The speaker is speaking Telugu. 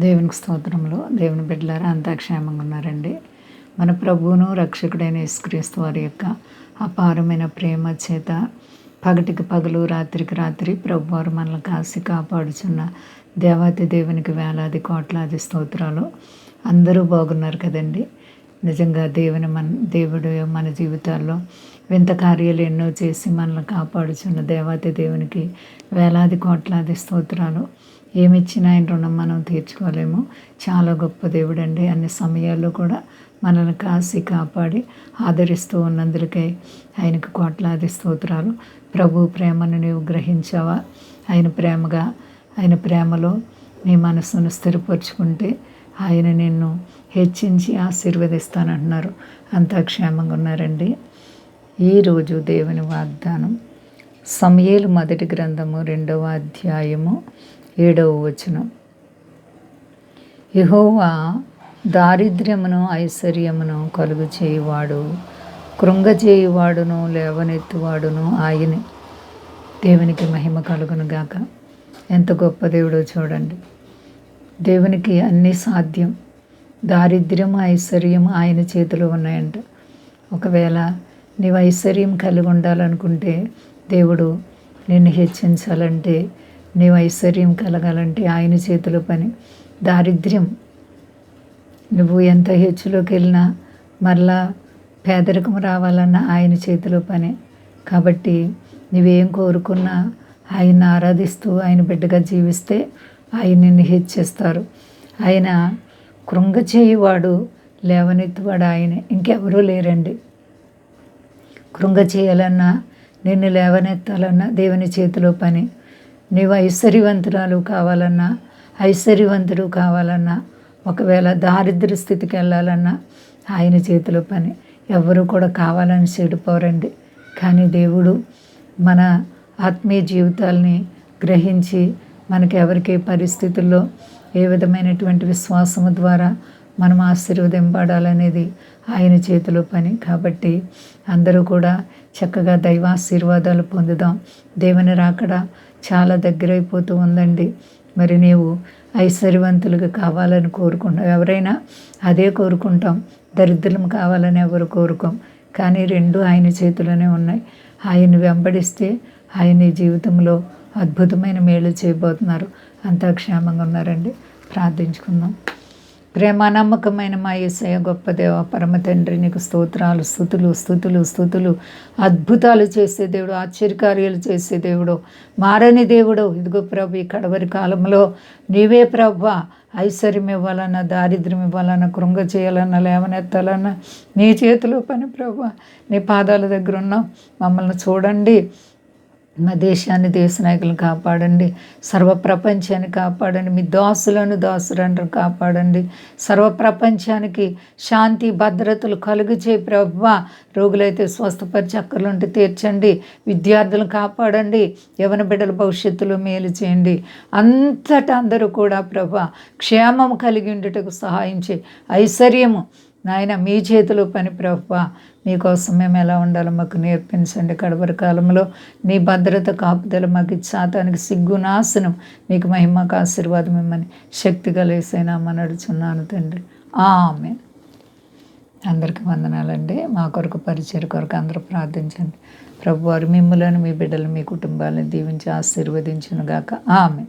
దేవునికి స్తోత్రంలో దేవుని బిడ్డలారా అంతా క్షేమంగా ఉన్నారండి. మన ప్రభువును రక్షకుడైన యేసుక్రీస్తు వారి యొక్క అపారమైన ప్రేమ చేత పగటికి పగలు రాత్రికి రాత్రి ప్రభువారు మనల్ని కాసి కాపాడుచున్న దేవాతి దేవునికి వేలాది కోట్లాది స్తోత్రాలు. అందరూ బాగున్నారు కదండి. నిజంగా దేవుని మన దేవుడు మన జీవితాల్లో వింత కార్యాలు ఎన్నో చేసి మనల్ని కాపాడుచున్న దేవాతి దేవునికి వేలాది కోట్లాది స్తోత్రాలు. ఏమిచ్చినా ఆయన రుణం మనం తీర్చుకోలేము. చాలా గొప్ప దేవుడు అండి అన్ని సమయాల్లో కూడా మనల్ని కాసి కాపాడి ఆదరిస్తూ ఉన్నందుకై ఆయనకు కోట్లాది స్తోత్రాలు. ప్రభు ప్రేమను నీవు గ్రహించావా? ఆయన ప్రేమగా ఆయన ప్రేమలో నీ మనసును స్థిరపరుచుకుంటే ఆయన నిన్ను హెచ్చించి ఆశీర్వదిస్తానంటున్నారు. అంతా క్షేమంగా ఉన్నారండి. ఈరోజు దేవుని వాగ్దానం సమయలు మొదటి గ్రంథము రెండవ అధ్యాయము ఏడవ వచనం. యహోవా దారిద్ర్యమును ఐశ్వర్యమును కలుగు చేయువాడు కృంగజేయువాడును లేవనెత్తువాడును ఆయనే. దేవునికి మహిమ కలుగును గాక. ఎంత గొప్ప దేవుడో చూడండి. దేవునికి అన్నీ సాధ్యం. దారిద్ర్యం ఐశ్వర్యం ఆయన చేతిలో ఉన్నాయంట. ఒకవేళ నీవు ఐశ్వర్యం కలిగి ఉండాలనుకుంటే దేవుడు నిన్ను హెచ్చించాలంటే నీవు ఐశ్వర్యం కలగాలంటే ఆయన చేతిలో పని. దారిద్ర్యం. నువ్వు ఎంత హెచ్చులోకి వెళ్ళినా మరలా పేదరికం రావాలన్నా ఆయన చేతిలో పనే. కాబట్టి నువ్వేం కోరుకున్నా ఆయన ఆరాధిస్తూ ఆయన బిడ్డగా జీవిస్తే ఆయన నిన్ను హెచ్చిస్తారు. ఆయన కృంగ చేయువాడు లేవనెత్తువాడు ఆయనే. ఇంకెవరూ లేరండి. కృంగ చేయాలన్నా నిన్ను లేవనెత్తాలన్నా దేవుని చేతిలో పని. నీవు ఐశ్వర్యవంతురాలు కావాలన్నా ఐశ్వర్యవంతుడు కావాలన్నా ఒకవేళ దారిద్ర స్థితికి వెళ్ళాలన్నా ఆయన చేతిలో పని. ఎవరు కూడా కావాలని చెడిపోరండి. కానీ దేవుడు మన ఆత్మీయ జీవితాల్ని గ్రహించి మనకి ఎవరికి పరిస్థితుల్లో ఏ విధమైనటువంటి విశ్వాసము ద్వారా మనం ఆశీర్వదింపడాలనేది ఆయన చేతిలో పని. కాబట్టి అందరూ కూడా చక్కగా దైవాశీర్వాదాలు పొందుదాం. దేవుని రాకడ చాలా దగ్గరైపోతూ ఉందండి. మరి నీవు ఐశ్వర్యవంతులుగా కావాలని కోరుకుంటాం ఎవరైనా అదే కోరుకుంటాం. దరిద్రం కావాలని ఎవరు కోరుకోం. కానీ రెండు ఆయన చేతిలోనే ఉన్నాయి. ఆయన్ని వెంబడిస్తే ఆయన జీవితంలో అద్భుతమైన మేలు చేయబోతున్నారు. అంతా క్షేమంగా ఉన్నారండి. ప్రార్థించుకుందాం. ప్రేమ నమ్మకమైన మా ఏసయ గొప్ప దేవ పరమ తండ్రి నీకు స్తోత్రాలు స్థుతులు స్థుతులు స్థుతులు. అద్భుతాలు చేసే దేవుడు ఆశ్చర్యకార్యాలు చేసే దేవుడు. మారని దేవుడు ఇదిగో ప్రభు ఈ కడవరి కాలంలో నీవే ప్రభు. ఐశ్వర్యం ఇవ్వాలన్నా దారిద్ర్యం ఇవ్వాలన్నా కృంగ చేయాలన్నా లేవనెత్తాలన్నా నీ చేతిలో పని ప్రభు. నీ పాదాల దగ్గర ఉన్నాం. మమ్మల్ని చూడండి. మా దేశాన్ని దేశ నాయకులను కాపాడండి. సర్వ ప్రపంచాన్ని కాపాడండి. మీ దాసులను దాసులను కాపాడండి. సర్వ ప్రపంచానికి శాంతి భద్రతలు కలుగు చేయి ప్రభు రోగులైతే స్వస్థపరిచి అక్కర్లుంటే తీర్చండి. విద్యార్థులను కాపాడండి. యవన బిడ్డల భవిష్యత్తులో మేలు చేయండి. అంతటా అందరూ కూడా ప్రభ క్షేమం కలిగి ఉండటకు సహాయం చేయి. ఐశ్వర్యము నాయన మీ చేతిలో పని ప్రభు మీకోసం మేము ఎలా ఉండాలో మాకు నేర్పించండి. కడవరి కాలంలో నీ భద్రత కాపుదల మాకు ఇచ్చాతానికి సిగ్గు నాశనం మీకు మహిమకు ఆశీర్వాదం ఇమ్మని శక్తి కలిసైనా నడుచున్నాను తండ్రి. ఆమె అందరికీ వందనాలండి. మా కొరకు పరిచయ కొరకు అందరూ ప్రార్థించండి. ప్రభువారు మిమ్మలను మీ బిడ్డలు మీ కుటుంబాలను దీవించి ఆశీర్వదించునుగాక. ఆమె